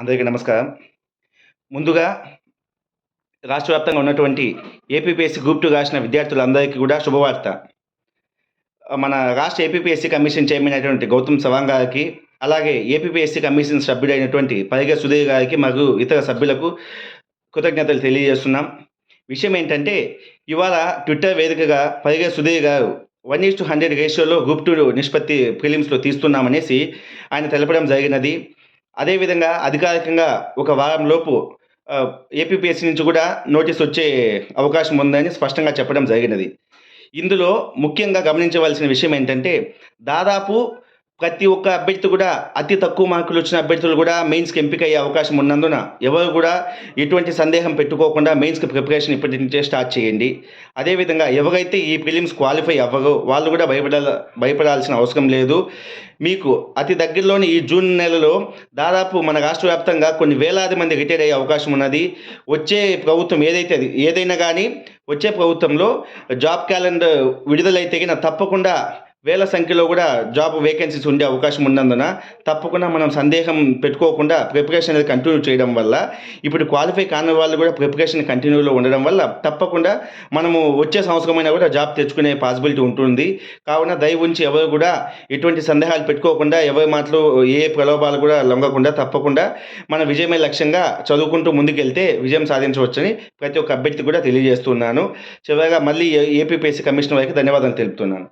అందరికీ నమస్కారం. ముందుగా రాష్ట్ర వ్యాప్తంగా ఉన్నటువంటి ఏపీపీఎస్సీ గ్రూప్ టూ రాసిన విద్యార్థులందరికీ కూడా శుభవార్త. మన రాష్ట్ర ఏపీపీఎస్సీ కమిషన్ చైర్మన్ అయినటువంటి గౌతమ్ సవాంగ్ గారికి అలాగే ఏపీపీఎస్సీ కమిషన్ సభ్యుడైనటువంటి పరిగె సుధీర్ గారికి మరియు ఇతర సభ్యులకు కృతజ్ఞతలు తెలియజేస్తున్నాం. విషయం ఏంటంటే ఇవాళ ట్విట్టర్ వేదికగా పరిగె సుధీర్ గారు వన్ ఈస్ టు హండ్రెడ్ రేషియోలో గ్రూప్ టూ నిష్పత్తి ఫిలిమ్స్లో తీస్తున్నామనేసి ఆయన తెలపడం జరిగినది. అదేవిధంగా అధికారికంగా ఒక వారం లోపు ఏపీపీఎస్సీ నుంచి కూడా నోటీస్ వచ్చే అవకాశం ఉందని స్పష్టంగా చెప్పడం జరిగినది. ఇందులో ముఖ్యంగా గమనించవలసిన విషయం ఏంటంటే దాదాపు ప్రతి ఒక్క అభ్యర్థి కూడా అతి తక్కువ మార్కులు వచ్చిన అభ్యర్థులు కూడా మెయిన్స్కి ఎంపిక అయ్యే అవకాశం ఉన్నందున ఎవరు కూడా ఎటువంటి సందేహం పెట్టుకోకుండా మెయిన్స్కి ప్రిపరేషన్ ఇప్పటి నుంచే స్టార్ట్ చేయండి. అదేవిధంగా ఎవరైతే ఈ ప్రిలిమ్స్ క్వాలిఫై అవ్వరో వాళ్ళు కూడా భయపడాల భయపడాల్సిన అవసరం లేదు. మీకు అతి దగ్గరలోని ఈ జూన్ నెలలో దాదాపు మన రాష్ట్ర వ్యాప్తంగా కొన్ని వేలాది మంది రిటైర్ అయ్యే అవకాశం ఉన్నది. వచ్చే ప్రభుత్వం ఏదైతే అది ఏదైనా కానీ వచ్చే ప్రభుత్వంలో జాబ్ క్యాలెండర్ విడుదలైతే తప్పకుండా వేల సంఖ్యలో కూడా జాబ్ వేకెన్సీస్ ఉండే అవకాశం ఉన్నందున తప్పకుండా మనం సందేహం పెట్టుకోకుండా ప్రిపరేషన్ అనేది కంటిన్యూ చేయడం వల్ల ఇప్పుడు క్వాలిఫై కాని వాళ్ళు కూడా ప్రిపరేషన్ కంటిన్యూలో ఉండడం వల్ల తప్పకుండా మనము వచ్చే సంవత్సరమైనా కూడా జాబ్ తెచ్చుకునే పాసిబిలిటీ ఉంటుంది. కావున దయ ఉంచి ఎవరు కూడా ఎటువంటి సందేహాలు పెట్టుకోకుండా ఎవరి మాటలు ఏ ప్రలోభాలు కూడా లొంగకుండా తప్పకుండా మన విజయమే లక్ష్యంగా చదువుకుంటూ ముందుకెళ్తే విజయం సాధించవచ్చని ప్రతి ఒక్క అభ్యర్థి కూడా తెలియజేస్తున్నాను. చివరిగా మళ్ళీ ఏపీపీఎస్సీ కమిషనర్ వారికి ధన్యవాదాలు తెలుపుతున్నాను.